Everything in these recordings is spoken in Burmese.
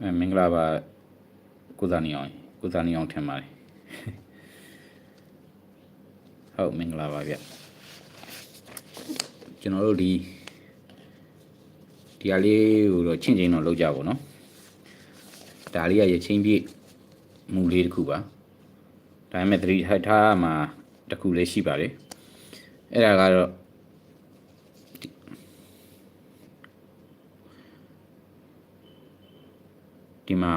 အဲမင်္ဂလာပါကိုသားနေအောင်ကိုသားနေအောင်ထင်ပါတယ်ဟုတ်မင်္ဂလာပါဗျကျွန်တော်တို့ဒီဒီဟာလေးကိုတော့ချင်းချင်းတော့လောက်ကြပါဘောနော်ဒါလေးကရချင်းပြည့်မူလေးတစ်ခုပါဒါပေမဲ့သတိထားမှာတစ်ခုလေးရှိပါတယ် အဲ့ဒါကတော့ဒီမှာ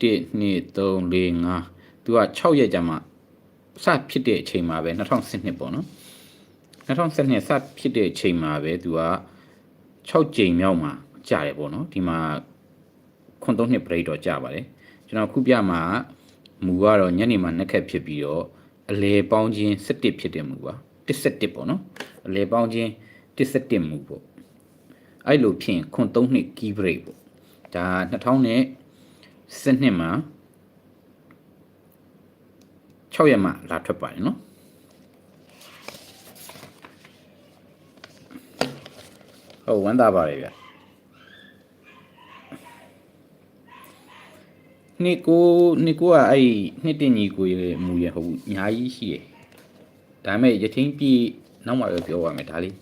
1 2 3 4 5သူက6ရက်ကြာမှစဖြစ်တဲ့အချိန်မှာပဲ2012ပေါ့နော်2012စဖြစ်တဲ့အချိန်မှာပဲသူက6ကြိမ်မြောက်မှာကြာတယ်ပေါ့နော်ဒီမှာခွန်3နှစ် break တော့ကြာပါတယ်ကျွန်တော်ခုပြမှာမူကတော့ညနေမှာနှစ်ခက်ဖြစ်ပြီးတော့အလေပေါင်းခြင်း17ဖြစ်တဲ့မူပါ 17ပေါ့နော်အလေပေါင်းခြင်း17မူပေါ့အဲ့လိုဖြင့်ခွန်3နှစ် key break ပေါ့ဒါ2000နဲ့စနစ်မှာ6ရက်မှလာထွက်ပါတယ်နော်ဟုတ်ဝမ်းသာပါတယ်ဗျနှစ်ကိုနှစ်ကိုကအဲ့နှစ်တင်ကြီးကိုရမူရဟုတ်အများကြီးရှိတယ် ဒါပေမဲ့ရချင်းပြေနောက်မှပဲပြောပါမယ်ဒါလေး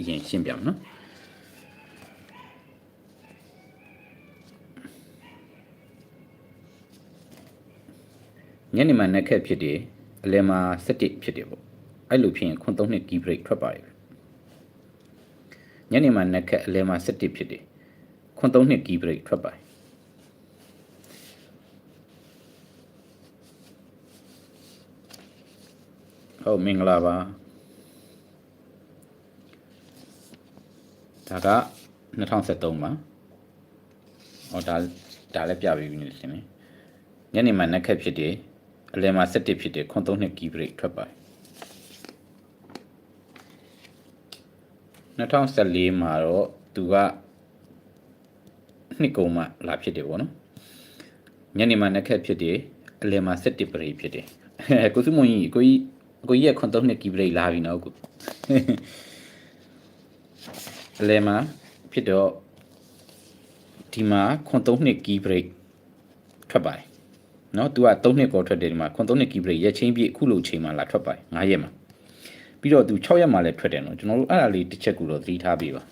အရင်ရှင်းပြမယ်နော်ညနေမှာနက်ခက်ဖြစ်တယ်အလယ်မှာ17ဖြစ်တယ်ပေါ့အဲ့လိုဖြစ်ရင်ခွန်3နှစ် key break ထွက်ပါတယ်ညနေမှာနက်ခက်အလယ်မှာ17ဖြစ်တယ်ခွန်3နှစ် key break ထွက်ပါတယ် ဟုတ်မင်္ဂလာပါဒါက2013ပါဟောဒါဒါလည်းပြပြီးပြီနေရှင်နေညနေမှာနက်ခက်ဖြစ်တယ်အလယ်မှာ17ဖြစ်တယ်ခွန်3နှစ် key break ထွက်ပါတယ်2014မှာတော့သူကနှစ်ကုံမှလာဖြစ်တယ်ဗောနော်ညနေမှာနက်ခက်ဖြစ်တယ်အလယ်မှာ17 break ဖြစ်တယ်ကိုစုမွန်ကြီးကိုကြီး အကိုကြီးကခွန်သုံးနှစ်ကီဘရိတ်လာပြီနော်ကိုအလဲမှာဖြစ်တော့ဒီမှာခွန်သုံးနှစ်ကီဘရိတ်ထွက်ပါတယ်နော်သူက3နှစ်ကောထွက်တယ်ဒီမှာခွန်3နှစ်ကီဘရိတ်ရက်ချင်းပြည့်အခုလိုချိန်မှလာထွက်ပါတယ်9ရက်မှာပြီးတော့သူ6ရက်မှာလည်းထွက်တယ်နော်ကျွန်တော်တို့အဲ့ဒါလေးတစ်ချက်ကူတော့သတိထားပေးပါ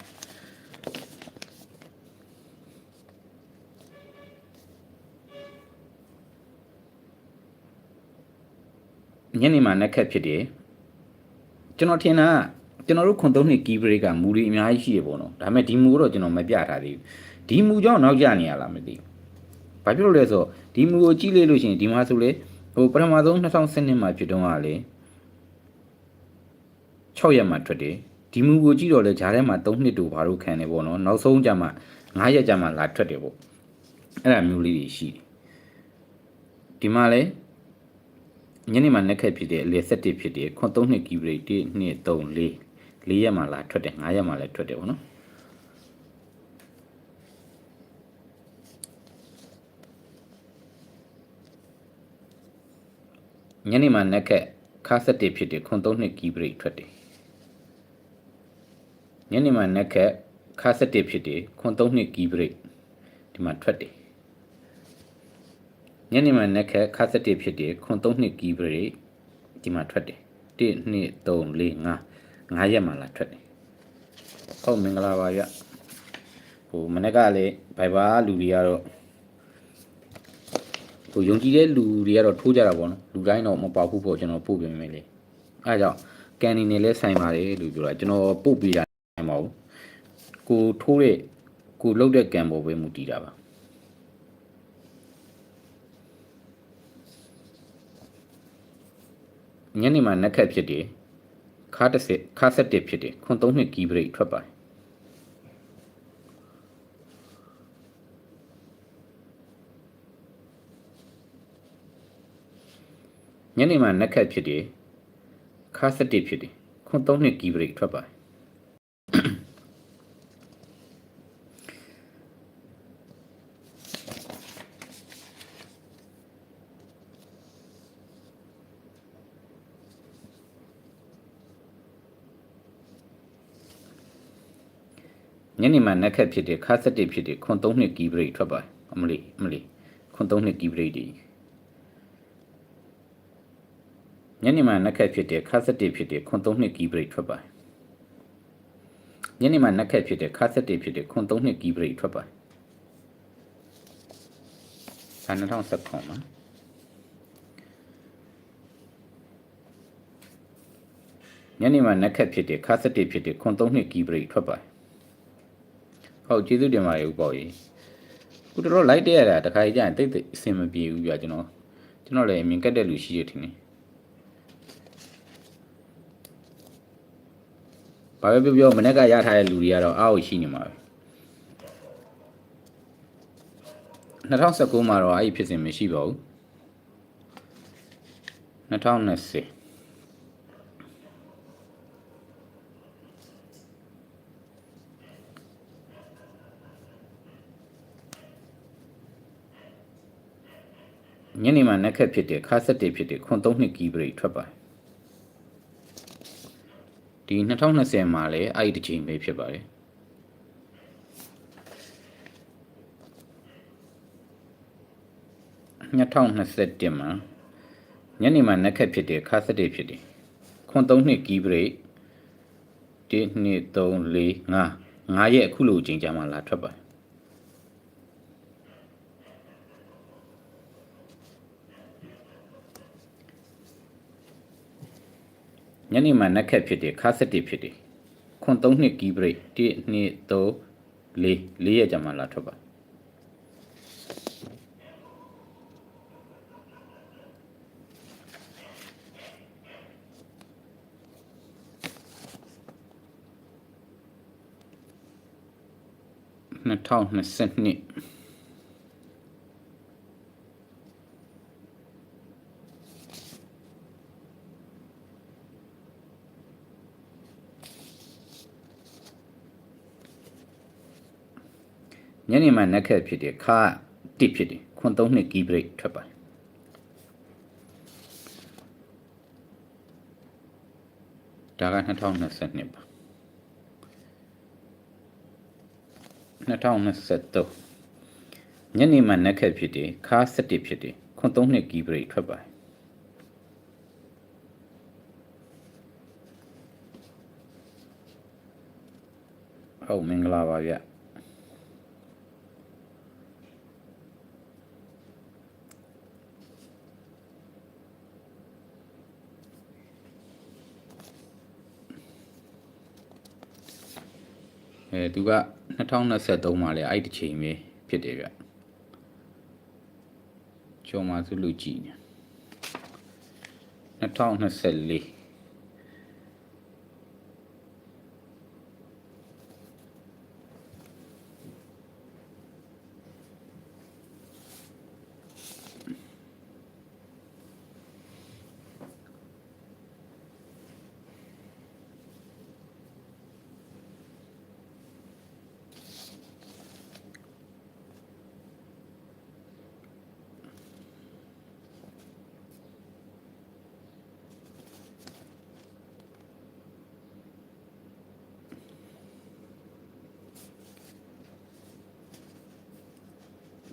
ညနေမှာနက်ခက်ဖြစ်တယ်ကျွန်တော်ထင်တာကကျွန်တော်တို့ခွန်3နှစ် key break ကမူတွေအများကြီးရှိရပေါ့နော်ဒါပေမဲ့ဒီမူတော့ကျွန်တော်မပြထားသေးဘူးဒီမူကြောင့်နောက်ကျနေရလားမသိဘူးဘာဖြစ်လို့လဲဆိုတော့ဒီမူကိုကြည့်လိုက်လို့ရှိရင်ဒီမှာဆိုလေဟိုပထမဆုံး2012မှာဖြစ်တော့ကလေ6ရက်မှာထွက်တယ်ဒီမူကိုကြည့်တော့လေဂျားထဲမှာ3နှစ်တူဘာလို့ခံနေပေါ့နော်နောက်ဆုံးကြမှာ9ရက်ကြမှာလာထွက်တယ်ပေါ့အဲ့ဒါမျိုးလေးတွေရှိတယ်ဒီမှာလေ ညနေမှာနက်ခက်ဖြစ်တယ်အလေ7ဖြစ်တယ်ခွန်3နှစ် key break 1 2 3 4 4ရက်မှာလာထွက်တယ်9ရက်မှာလည်းထွက်တယ်ပေါ့နော်ညနေမှာနက်ခက်ခါ7ဖြစ်တယ်ခွန်3နှစ် key break ထွက်တယ်ညနေမှာနက်ခက်ခါ7ဖြစ်တယ်ခွန်3နှစ် key break ဒီမှာထွက်တယ် ညနေမှာနက်ခက်ခါ7ဖြစ်တယ်ခွန်3နှစ် key break ဒီမှာထွက်တယ်1 2 3 4 5 9ရက်မှလာထွက်တယ်ဟုတ်မင်္ဂလာပါဗျဟိုမနေ့ကလည်းဘိုင်ဘာလူတွေကတော့ဟိုယုံကြည်တဲ့လူတွေကတော့ထိုးကြတာပေါ့နော်လူတိုင်းတော့မပေါဘူးပေါ့ကျွန်တော်ပို့ပြင်မယ်လေအဲဒါကြောင့်ကန်နီနေလဲဆိုင်ပါတယ်လို့ပြောတာကျွန်တော်ပို့ပေးတာမဟုတ်ဘူးကိုထိုးတဲ့ကိုလုတ်တဲ့ကန်ပေါ်ပဲမူတည်တာပါ ညနေမှာနက်ခက်ဖြစ်တယ်ခါတစ်ဆက်ခါဆက်တစ်ဖြစ်တယ်ခွန်3နှစ် key break ထွက်ပါတယ်ညနေမှာနက်ခက်ဖြစ်တယ်ခါဆက်တစ်ဖြစ်တယ်ခွန်3နှစ် key break ထွက်ပါတယ် ညနေမှာနက်ခက်ဖြစ်တဲ့ခါဆက်တစ်ဖြစ်တဲ့ခွန်3နှစ်ကီးဘရိတ်ထွက်ပါတယ်အမလီအမလီခွန်3နှစ်ကီးဘရိတ်ဒီညနေမှာနက်ခက်ဖြစ်တဲ့ခါဆက်တစ်ဖြစ်တဲ့ခွန်3နှစ်ကီးဘရိတ်ထွက်ပါတယ်ညနေမှာနက်ခက်ဖြစ်တဲ့ခါဆက်တစ်ဖြစ်တဲ့ခွန်3နှစ်ကီးဘရိတ်ထွက်ပါတယ်ဆန်2010ခွန်မှာညနေမှာနက်ခက်ဖြစ်တဲ့ခါဆက်တစ်ဖြစ်တဲ့ခွန်3နှစ်ကီးဘရိတ်ထွက်ပါတယ် ဟုတ်ကျေးဇူးတင်ပါတယ်ဥပေါ့ကြီးခုတော့လိုက်တဲ့ရတာတခါကြီးကျရင်တိတ်တိတ်အဆင်မပြေဘူးပြကျွန်တော်ကျွန်တော်လည်းအမြင်ကတ်တဲ့လူရှိရထင်တယ်ဘာပဲပြောပြောမနေ့ကရထားတဲ့လူတွေကတော့အားကိုရှိနေမှာပဲ2019မှာတော့အဲ့ဒီဖြစ်စဉ်မရှိပါဘူး2020 ညနေမှာနက်ခက်ဖြစ်တဲ့ခါဆက်တစ်ဖြစ်တဲ့ခွန်3နှစ်ကီးဘရိတ်ထွက်ပါတယ်ဒီ2020မှာလည်းအဲ့ဒီတစ်ချိန်ပဲဖြစ်ပါတယ်2021မှာညနေမှာနက်ခက်ဖြစ်တဲ့ခါဆက်တစ်ဖြစ်တယ်ခွန်3နှစ်ကီးဘရိတ်1 2 3 4 5 5ရက်အခုလိုအချိန်ကြာမှလာထွက်ပါတယ် ညနေမှာနက်ခက်ဖြစ်တယ်ခါဆက်တစ်ဖြစ်တယ်ခွန်3နှစ်ကီးဘရိတ်1 2 3 4 4ရက်ကြာမှလာထွက်ပါ2022 ညနေမှာနက်ခက်ဖြစ်တယ်ခါတစ်ဖြစ်တယ်ခွန်3နှစ်ကီးဘရိတ်ထွက်ပါဒါက2022ပါ2023ညနေမှာနက်ခက်ဖြစ်တယ်ခါ17ဖြစ်တယ်ခွန်3နှစ်ကီးဘရိတ်ထွက်ပါဟုတ်မင်္ဂလာပါဗျ အဲသူက2023မှာလဲအဲ့ဒီချိန်ပဲဖြစ်တယ်ဗျကျော်မာစုလူကြည့်နေ2024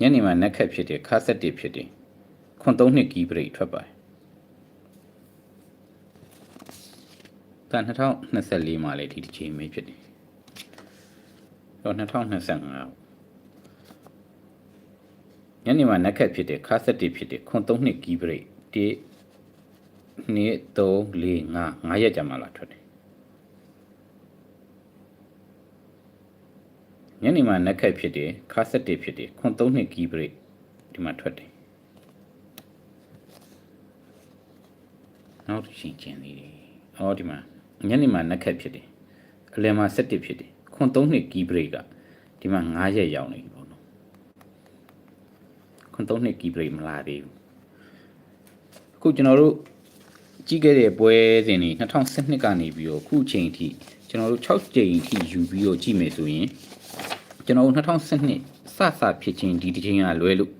ညနေမှာနက်ခက်ဖြစ်တယ်ခါဆက်တစ်ဖြစ်တယ်ခွန်3နှစ်ကီးဘရိတ်ထွက်ပါတယ်တန်2024မှာလေဒီတစ်ချိန်ပဲဖြစ်တယ်တော့2025ညနေမှာနက်ခက်ဖြစ်တယ်ခါဆက်တစ်ဖြစ်တယ်ခွန်3နှစ်ကီးဘရိတ်1 2 3 4 5 5ရက်ကြာမှလာထွက်တယ် ညနေမှာနက်ခက်ဖြစ်တယ်ခါဆက်တစ်ဖြစ်တယ်ခွန်3နှစ်ကီးဘရိတ်ဒီမှာထွက်တယ်နောက်တစ်ချိန်ကျန်သေးတယ်အော်ဒီမှာညနေမှာနက်ခက်ဖြစ်တယ်အလယ်မှာဆက်တစ်ဖြစ်တယ်ခွန်3နှစ်ကီးဘရိတ်ကဒီမှာ9ရက်ရောက်နေပြီပေါ့နော်ခွန်3နှစ်ကီးဘရိတ်မလာသေးဘူးအခုကျွန်တော်တို့ကြည့်ခဲ့တဲ့ပွဲစဉ်တွေ2012ကနေပြီးတော့အခုချိန်ထိကျွန်တော်တို့6ချိန်ထိယူပြီးတော့ကြည့်မယ်ဆိုရင် ကျွန်တော်တို့2012စစဖြစ်ချင်းဒီတစ်ချိန်ကလွဲလို့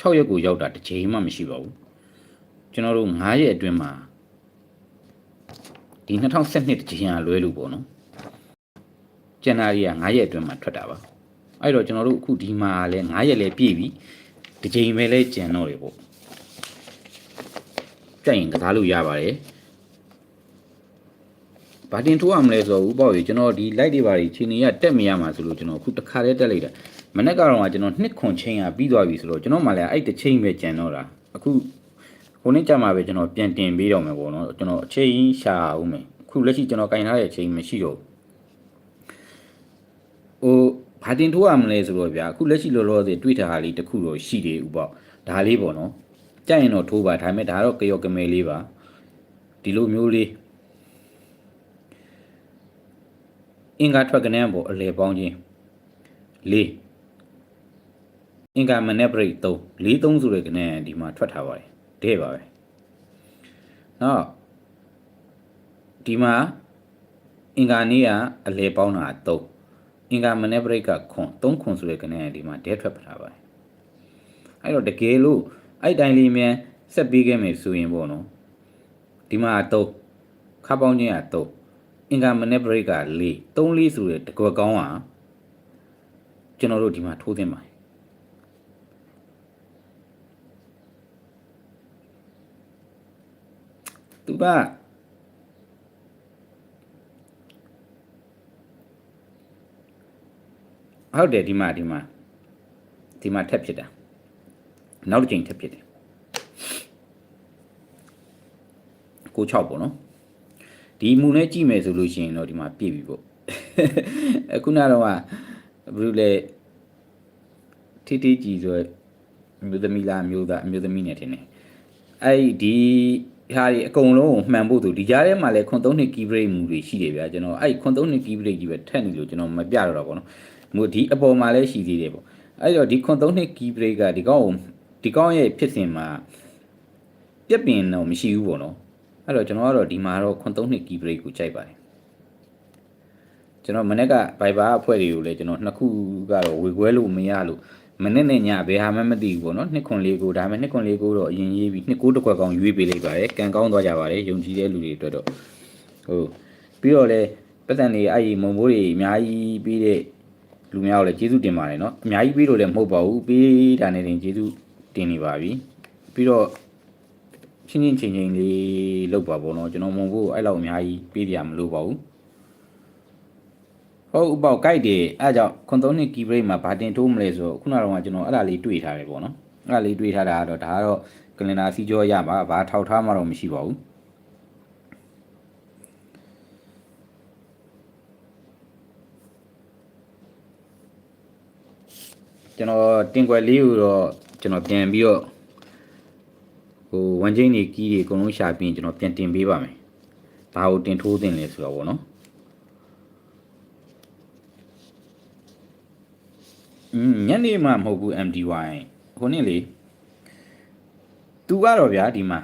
6ရက်ကိုရောက်တာတစ်ချိန်မှမရှိပါဘူးကျွန်တော်တို့9ရက်အတွင်းမှာဒီ2012တစ်ချိန်ကလွဲလို့ပေါ့နော်ကျန်တာတွေက9ရက်အတွင်းမှာထွက်တာပါအဲ့တော့ကျွန်တော်တို့အခုဒီမှာလဲ9ရက်လဲပြည့်ပြီတစ်ချိန်ပဲလဲကျန်တော့တယ်ပေါ့ကြိုက်ရင်ကစားလို့ရပါတယ် ဘာတင်ထိုးရမလဲဆိုတော့ဥပေါ့ရေကျွန်တော်ဒီ light တွေပါတွေခြေနေရတက်မရမှာဆိုလို့ကျွန်တော်အခုတစ်ခါတည်းတက်လိုက်တာမနေ့ကတော့ကကျွန်တော်နှစ်ခွန်ချင်းကပြီးသွားပြီဆိုတော့ကျွန်တော်မှလည်းအဲ့တစ်ချိန်ပဲကျန်တော့တာအခုခုနေ့ကြမှာပဲကျွန်တော်ပြန်တင်ပေးတော့မယ်ပေါ့နော်ကျွန်တော်အချိန်ရှာအောင်မယ်အခုလက်ရှိကျွန်တော်ကင်ထားတဲ့အချိန်မရှိတော့ဘူးဟိုဘာတင်ထိုးရမလဲဆိုတော့ဗျာအခုလက်ရှိလောလောဆယ်တွေ့ထားတာလေးတစ်ခုတော့ရှိသေးဥပေါ့ဒါလေးပေါ့နော်ကြိုက်ရင်တော့ထိုးပါဒါပေမဲ့ဒါတော့ကရော့ကမဲလေးပါဒီလိုမျိုးလေး အင်္ဂါထွက်ကနေပေါ့အလဲပေါင်းချင်း၄အင်္ဂါမနဲ့ဘရိတ်3 4 3ဆိုတဲ့ကနေဒီမှာထွက်ထားပါတယ်တဲ့ပါပဲနောက်ဒီမှာအင်္ဂါနေ့ကအလဲပေါင်းတာ3အင်္ဂါမနဲ့ဘရိတ်ကခွန်3ခွန်ဆိုတဲ့ကနေဒီမှာဒဲထွက်ထားပါတယ်အဲ့တော့တကယ်လို့အဲ့တိုင်းလေးမြန်ဆက်ပြီးခဲ့မယ်ဆိုရင်ပေါ့နော်ဒီမှာ3ခါပေါင်းချင်းက3 အင်္ဂါမနေ့ဘရိတ်က4 3 4ဆိုတဲ့တကွက်ကောင်းကကျွန်တော်တို့ဒီမှာထိုးသင့်ပါတယ်သူကဟုတ်တယ်ဒီမှာဒီမှာဒီမှာထက်ဖြစ်တာနောက်တစ်ချိန်ထက်ဖြစ်တယ်ကို6ပေါ့နော် ဒီမူနဲ့ကြည့်မယ်ဆိုလို့ရှိရင်တော့ဒီမှာပြည့်ပြီပေါ့အခုနတော့ကဘယ်လိုလဲထိထိကြည်ဆိုရယ်အမျိုးသမီးလားအမျိုးသားအမျိုးသမီးနဲ့ထင်တယ်အဲ့ဒီဟာဒီအကုန်လုံးကိုမှန်ဖို့သူဒီကြားထဲမှာလဲခွန်3နှစ်ကီးဘရိတ်မူတွေရှိတယ်ဗျာကျွန်တော်အဲ့ခွန်3နှစ်ကီးဘရိတ်ကြီးပဲထက်နေလို့ကျွန်တော်မပြတော့တော့ဗောနော်မူဒီအပေါ်မှာလဲရှိသေးတယ်ပေါ့အဲ့တော့ဒီခွန်3နှစ်ကီးဘရိတ်ကဒီကောင်ကိုဒီကောင်ရဲ့ဖြစ်စဉ်မှာပြက်ပင်တော့မရှိဘူးဗောနော် အဲ့တော့ကျွန်တော်ကတော့ဒီမှာတော့ခွန်3နှစ်ကီးဘရိတ်ကိုကြိုက်ပါတယ်ကျွန်တော်မနေ့က Viber အဖွဲ့တွေကိုလည်းကျွန်တော်နှစ်ခုကတော့ဝေခွဲလို့မရလို့မနေ့နဲ့ညဘယ်ဟာမှမသိဘူးပေါ့နော်နှစ်ခွန်လေးကိုဒါပေမဲ့နှစ်ခွန်လေးကိုတော့အရင်ရေးပြီးနှစ်ကိုတစ်ခွက်ကောင်ရွေးပေးလိုက်ပါတယ်ကံကောင်းသွားကြပါတယ်ယုံကြည်တဲ့လူတွေအတွက်တော့ဟုတ်ပြီးတော့လည်းပတ်စံတွေအဲ့ဒီမုံဘိုးတွေအများကြီးပြီးတဲ့လူများကိုလည်းကျေးဇူးတင်ပါတယ်နော်အများကြီးပြီးလို့လည်းမဟုတ်ပါဘူးပြီးတာနဲ့တင်ကျေးဇူးတင်နေပါပြီပြီးတော့ ချင်းချင်းချင်းချင်းလေးလောက်ပါပေါ့နော်ကျွန်တော်မုံဘိုးအဲ့လောက်အများကြီးပေးပြမလို့ပါဘူးဟုတ်ဥပေါ့ guide တွေအဲ့ကြောင့်ခွန်သုံးနှစ် key break မှာဘာတင်ထိုးမလဲဆိုတော့ခုနကတော့ကျွန်တော်အဲ့ဒါလေးတွေ့ထားတယ်ပေါ့နော်အဲ့ဒါလေးတွေ့ထားတာကတော့ဒါကတော့ကလင်နာစီကြောရပါဘာထောက်ထားမှတော့မရှိပါဘူးကျွန်တော်တင်ကွယ်လေးကိုတော့ကျွန်တော်ပြန်ပြီးတော့ ဟိုဝန်ချင်းတွေကီးတွေအကုန်လုံးရှာပြီးကျွန်တော်ပြန်တင်ပေးပါမယ်ဘာကိုတင်ထိုးတင်လဲဆိုတော့ဗောနော်อืมညနေမှမဟုတ်ဘူး MDY ဟိုနေ့လေသူကတော့ဗျာဒီမှာ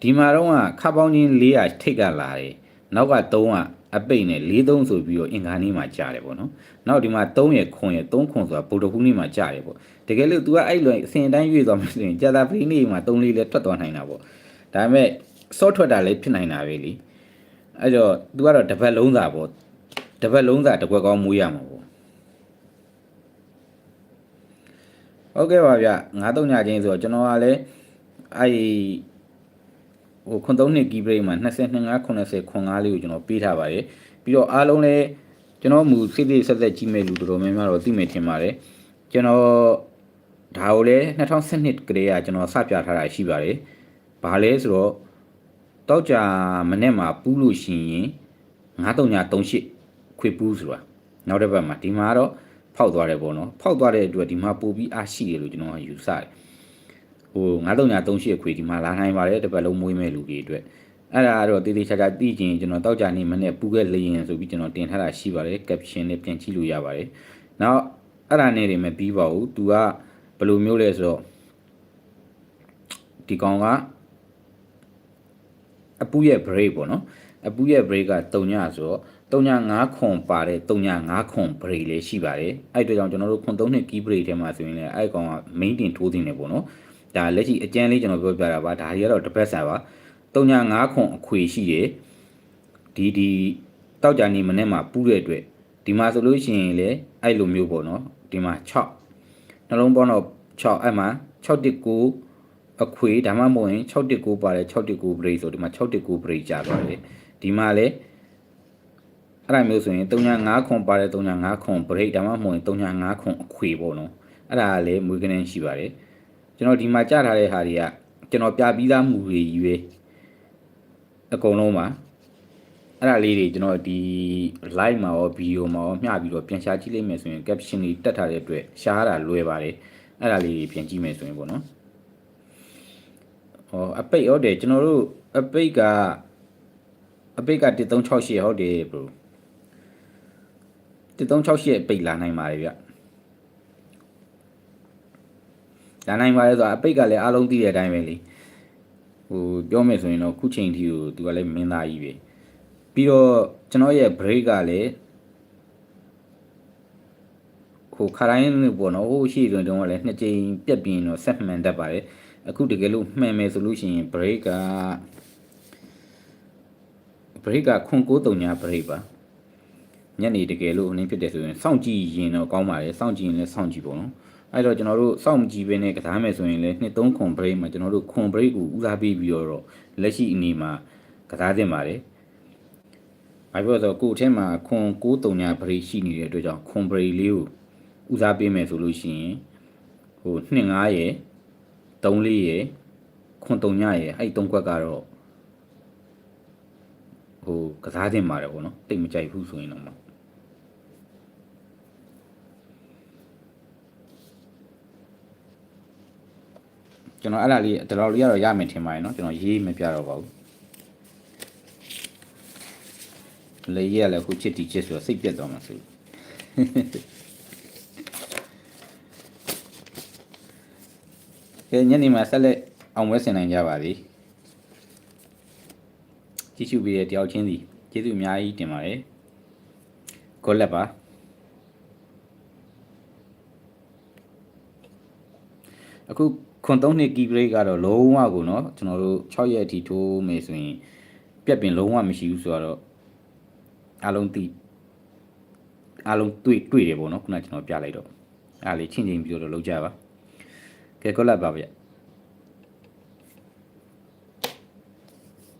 ဒီမှာတော့ခါပေါင်းချင်း400ထိတ်ကလာတယ်နောက်က3က အပိတ်နဲ့43ဆိုပြီးတော့အင်္ဂါနေ့မှာကြာတယ်ပေါ့နော်နောက်ဒီမှာ3ရယ်ခွန်ရယ်3ခွန်ဆိုတာဗုဒ္ဓဟူးနေ့မှာကြာတယ်ပေါ့တကယ်လို့ तू ကအဲ့လိုအစဉ်တိုင်းရွေ့သွားမှဆိုရင်ကြာတာပရိနေ့မှာ3လေးလည်းထွက်သွားနိုင်တာပေါ့ဒါပေမဲ့စော့ထွက်တာလည်းဖြစ်နိုင်တာပဲလीအဲ့တော့ तू ကတော့တစ်ပတ်လုံးစာပေါ့တစ်ပတ်လုံးစာတစ်ခွက်ကောင်းမွေးရမှာပေါ့ဟုတ်ကဲ့ပါဗျ93ညချင်းဆိုတော့ကျွန်တော်ကလည်းအဲ့ ဟိုခွန်3နှစ်ကီးဘရိတ်မှာ25 80ခွန်5လေးကိုကျွန်တော်ပေးထားပါတယ်ပြီးတော့အားလုံးလည်းကျွန်တော်မူစိတ်စိတ်ဆက်ဆက်ကြည့်မဲ့လူတော်တော်များများတော့သိမယ်ထင်ပါတယ်ကျွန်တော်ဒါကိုလည်း2012ကလေးကကျွန်တော်စပြထားတာရှိပါတယ်ဘာလဲဆိုတော့တောက်ကြမနေ့မှာပူးလို့ရှိရင်9338ခွေပူးဆိုတာနောက်တစ်ပတ်မှာဒီမှာတော့ဖောက်သွားတယ်ပေါ့နော်ဖောက်သွားတဲ့အတွက်ဒီမှာပို့ပြီးအားရှိတယ်လို့ကျွန်တော်ကယူဆတယ် ဟို9338ခွေဒီမှာလာနိုင်ပါတယ်တစ်ပတ်လုံးမွေးမဲ့လူတွေအတွက်အဲ့ဒါကတော့တေးသေးချာချာသိချင်ကျွန်တော်တောက်ကြနေမနဲ့ပူခဲ့လျင်ဆိုပြီးကျွန်တော်တင်ထားတာရှိပါတယ် caption နဲ့ပြန်ကြည့်လို့ရပါတယ်နောက်အဲ့ဒါနဲ့တွေမပြီးပါဘူး तू ကဘယ်လိုမျိုးလဲဆိုတော့ဒီကောင်ကအပူရဲ့ break ပေါ့နော်အပူရဲ့ break က3ညဆိုတော့3ည5ခွန်ပါတဲ့3ည5ခွန် break လေးရှိပါတယ်အဲ့အတွက်ကြောင့်ကျွန်တော်တို့ခွန်3နှစ် key break ထဲမှာဆိုရင်လည်းအဲ့ကောင်က main တင်ထိုးတင်နေပေါ့နော် ဒါလက်ရှိအကျန်းလေးကျွန်တော်ပြောပြတာပါဒါကြီးကတော့တစ်ပတ်ဆန်ပါ3ည5ခွန်အခွေရှိတယ်ဒီဒီတောက်ကြနေမနေ့မှာပူးတဲ့အတွက်ဒီမှာဆိုလို့ရှိရင်လေအဲ့လိုမျိုးပေါ့နော်ဒီမှာ6နှလုံးပေါင်းတော့6အဲ့မှာ619အခွေဒါမှမဟုတ်ရင်619ပါတယ်619 break ဆိုဒီမှာ619 break ကြာသွားတယ်ဒီမှာလေအဲ့ဒါမျိုးဆိုရင်35ခွန်ပါတယ်35ခွန် break ဒါမှမဟုတ်ရင်35ခွန်အခွေပေါ့နော်အဲ့ဒါကလည်းမွေးကနေရှိပါတယ် ကျွန်တော်ဒီမှာကြားထားတဲ့ဟာတွေကကျွန်တော်ပြပြီးသားမူတွေကြီးပဲအကုန်လုံးပါအဲ့ဒါလေးတွေကျွန်တော်ဒီ live မှာရော video မှာရောမျှပြီးတော့ပြန်ရှားကြည့်လိုက်မယ်ဆိုရင် caption တွေတက်ထားတဲ့အတွက်ရှားတာလွယ်ပါတယ်အဲ့ဒါလေးတွေပြန်ကြည့်မယ်ဆိုရင်ပေါ့နော်ဟောအပိတ်ဟုတ်တယ်ကျွန်တော်တို့အပိတ်ကအပိတ်က1368ဟုတ်တယ် bro 1368အပိတ်လာနိုင်ပါတယ်ဗျ လာနိုင်ပါတယ်ဆိုတာအပိတ်ကလည်းအားလုံးသိတဲ့အတိုင်းပဲလေဟိုပြောမယ်ဆိုရင်တော့ခုချိန်ထိကိုသူကလည်းမင်းသားကြီးပဲပြီးတော့ကျွန်တော်ရဲ့ break ကလည်းဟိုခါတိုင်းပေါ့နော်ဟိုရှိတွင်တုန်းကလည်းနှစ်ကြိမ်ပြက်ပြီးတော့ဆက်မှန်တတ်ပါတယ်အခုတကယ်လို့မှန်မယ်ဆိုလို့ရှိရင် break က break ကခွန်93ညာ break ပါညနေတကယ်လို့အနေဖြစ်တယ်ဆိုရင်စောင့်ကြည့်ရင်တော့ကောင်းပါတယ်စောင့်ကြည့်ရင်လည်းစောင့်ကြည့်ပေါ့နော် အဲ့တော့ကျွန်တော်တို့စောင့်ကြည့်ပဲနဲ့ကစားမယ်ဆိုရင်လည်းနှစ်သုံးခွန် break မှာကျွန်တော်တို့ခွန် break ကိုဦးစားပေးပြီးတော့လက်ရှိအနေမှာကစားသင့်ပါတယ်ဘာဖြစ်လို့လဲဆိုတော့ကိုယ့်အထက်မှာခွန်93ညာ break ရှိနေတဲ့အတွက်ကြောင့်ခွန် break လေးကိုဦးစားပေးမယ်ဆိုလို့ရှိရင်ဟို25ရယ်34ရယ်ခွန်3ညရယ်အဲ့ဒီ3ခွက်ကတော့ဟိုကစားတင်ပါတယ်ပေါ့နော်တိတ်မကြိုက်ဘူးဆိုရင်တော့ ကျွန်တော်အဲ့ဒါလေးဒီလောက်လေးကတော့ရမယ်ထင်ပါတယ်เนาะကျွန်တော်ရေးမပြတော့ပါဘူးလေရေးရလဲခုချစ်တီချစ်ဆိုတော့စိတ်ပြတ်သွားမှာဆိုကဲညနေမှာဆက်လက်အောင်ပွဲဆင်နိုင်ကြပါသည်ကြည့်ရှုပေးတဲ့တယောက်ချင်းစီကျေးဇူးအများကြီးတင်ပါတယ်ကိုလက်ပါအခု ခွန်3နှစ် key grade ကတော့လုံးဝကိုနော်ကျွန်တော်တို့6ရက်အထိထိုးမယ်ဆိုရင်ပြက်ပင်လုံးဝမရှိဘူးဆိုတော့အားလုံးသိအားလုံးတွေ့တွေ့တယ်ပေါ့နော်ခုနကျွန်တော်ပြလိုက်တော့အားလေးချင်းချင်းပြီးတော့လောက်ကြပါကဲကွက်လက်ပါဗျာ